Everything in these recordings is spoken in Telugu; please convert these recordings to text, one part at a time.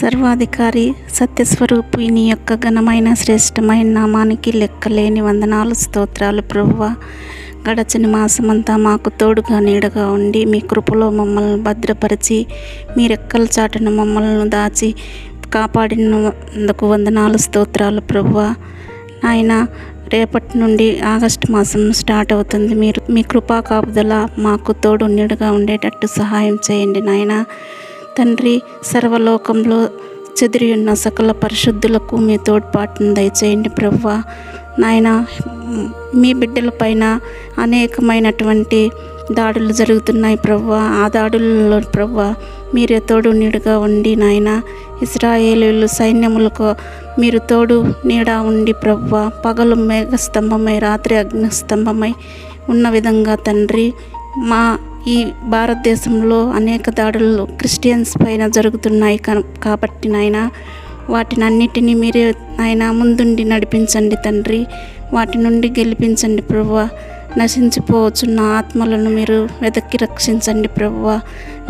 సర్వాధికారి సత్యస్వరూపి నీ యొక్క ఘనమైన శ్రేష్టమైన నామానికి లెక్కలేని వందనాలు స్తోత్రాలు. ప్రభువ గడచిన మాసమంతా మాకు తోడుగా నీడగా ఉండి మీ కృపలో మమ్మల్ని భద్రపరిచి మీ రెక్కల చాటున మమ్మల్ని దాచి కాపాడినందుకు వందనాలు స్తోత్రాలు. ప్రభువ నాయన రేపటి నుండి ఆగస్టు మాసం స్టార్ట్ అవుతుంది. మీరు మీ కృపా కాపుదల మాకు తోడు నీడగా ఉండేటట్టు సహాయం చేయండి నాయన. తండ్రి సర్వలోకంలో చెదిరి ఉన్న సకల పరిశుద్ధులకు మీ తోడ్పాటును దయచేయండి ప్రవ్వ. నాయన మీ బిడ్డల పైన అనేకమైనటువంటి దాడులు జరుగుతున్నాయి ప్రవ్వ. ఆ దాడులలో ప్రవ్వ మీరే తోడు నీడుగా ఉండి నాయన ఇస్రాయేలీలు సైన్యములకు మీరు తోడు నీడ ఉండి ప్రవ్వ. పగలు మేఘస్తంభమై రాత్రి అగ్నిస్తంభమై ఉన్న విధంగా తండ్రి మా ఈ భారతదేశంలో అనేక దాడులు క్రిస్టియన్స్ పైన జరుగుతున్నాయి కాబట్టి నాయన వాటిని అన్నిటినీ మీరే ఆయన ముందుండి నడిపించండి తండ్రి. వాటి నుండి గెలిపించండి ప్రభువ. నశించిపోవచ్చున్న ఆత్మలను మీరు వెదక్కి రక్షించండి ప్రభువ.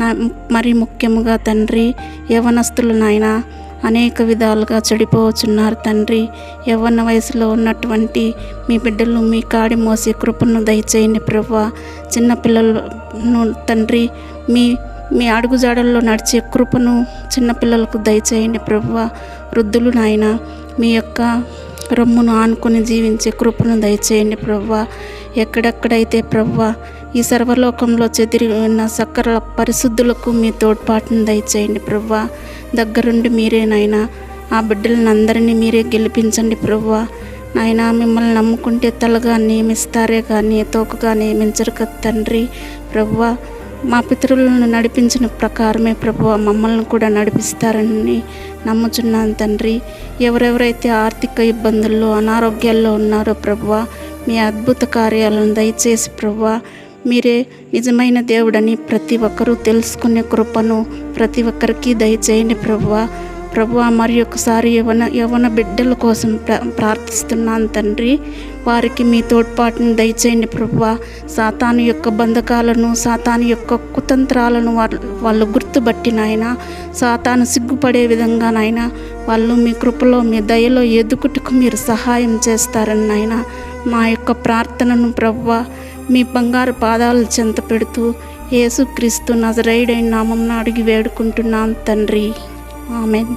నా మరి ముఖ్యముగా తండ్రి యవనస్తులు నాయన అనేక విధాలుగా చెడిపోవచ్చున్నారు తండ్రి. యవ్వన వయసులో ఉన్నటువంటి మీ బిడ్డలు మీ కాడి మోసి కృపను దయచేయండి ప్రభా. చిన్నపిల్లలను తండ్రి మీ మీ అడుగుజాడల్లో నడిచే కృపను చిన్నపిల్లలకు దయచేయండి ప్రభు. వృద్ధులు నాయన మీ యొక్క రొమ్మును ఆనుకొని జీవించే కృపను దయచేయండి ప్రభు. ఎక్కడెక్కడైతే ప్రభు ఈ సర్వలోకంలో చెదిరి ఉన్న సకర పరిశుద్ధులకు మీ తోడ్పాటును దయచేయండి ప్రభు. దగ్గరుండి మీరే నాయనా. ఆ బిడ్డలను అందరినీ మీరే గెలిపించండి ప్రభువా. నాయన మిమ్మల్ని నమ్ముకుంటే తలగా నియమిస్తారే కానీ తోకగా నియమించరు కదా తండ్రి. ప్రభువ మా పితరులను నడిపించిన ప్రకారమే ప్రభు మమ్మల్ని కూడా నడిపిస్తారని నమ్ముచున్నాను తండ్రి. ఎవరెవరైతే ఆర్థిక ఇబ్బందుల్లో అనారోగ్యాల్లో ఉన్నారో ప్రభువ మీ అద్భుత కార్యాలను దయచేసి ప్రభువ మీరే నిజమైన దేవుడని ప్రతి ఒక్కరూ తెలుసుకునే కృపను ప్రతి ఒక్కరికి దయచేయండి ప్రభువ. ప్రభు మరి ఒకసారి యవన యవన బిడ్డల కోసం ప్రార్థిస్తున్నాను తండ్రి. వారికి మీ తోడ్పాటును దయచేయండి ప్రభు సాతాను యొక్క బంధకాలను సాతాను యొక్క కుతంత్రాలను వాళ్ళు వాళ్ళు గుర్తుపట్టి నాయన సాతాను సిగ్గుపడే విధంగా నాయన వాళ్ళు మీ కృపలో మీ దయలో ఎదుగుటకు మీరు సహాయం చేస్తారని నాయన మా యొక్క ప్రార్థనను ప్రవ్వ మీ బంగారు పాదాలు చెంత పెడుతూ యేసుక్రీస్తు నజరైడైన నామంను అడిగి వేడుకుంటున్నాం తండ్రి. ఆమెన్.